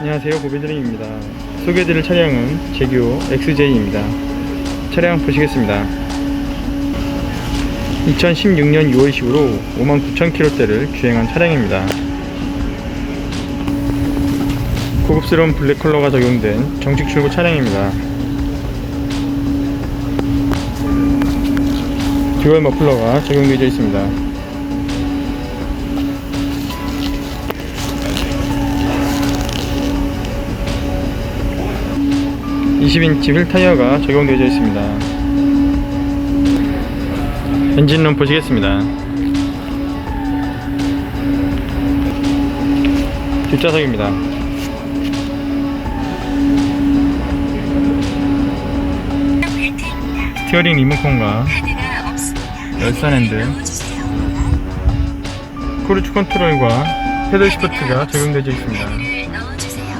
안녕하세요. 고비드림입니다. 소개해드릴 차량은 제규 XJ입니다. 차량 보시겠습니다. 2016년 6월식으로 59,000km대를 주행한 차량입니다. 고급스러운 블랙 컬러가 적용된 정식 출고 차량입니다. 듀얼 머플러가 적용되어 있습니다 20인치 휠 타이어가 적용되어 있습니다. 엔진룸 보시겠습니다. 뒷좌석입니다. 스티어링 리모컨과. 열선 핸들. 크루즈 컨트롤과 패들 시프트가 적용되어 있습니다. 넣어주세요.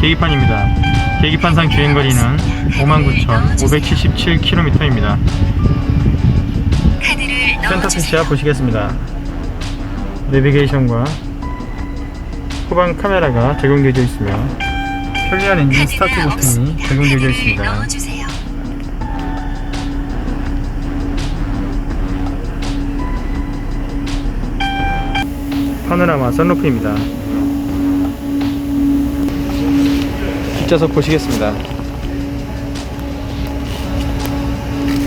계기판입니다. 계기판상 주행거리는 59,577km입니다. 카드를 센터 넣어주세요. 피치아 보시겠습니다. 내비게이션과 후방 카메라가 적용되어 있으며 편리한 엔진 스타트 버튼이 카드를 있습니다. 파노라마 선루프입니다. 뒷좌석 보시겠습니다.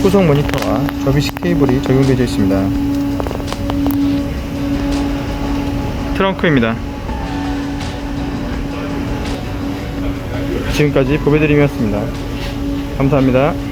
후속 모니터와 접이식 케이블이 적용되어 있습니다. 트렁크입니다. 지금까지 보배드림이었습니다. 감사합니다.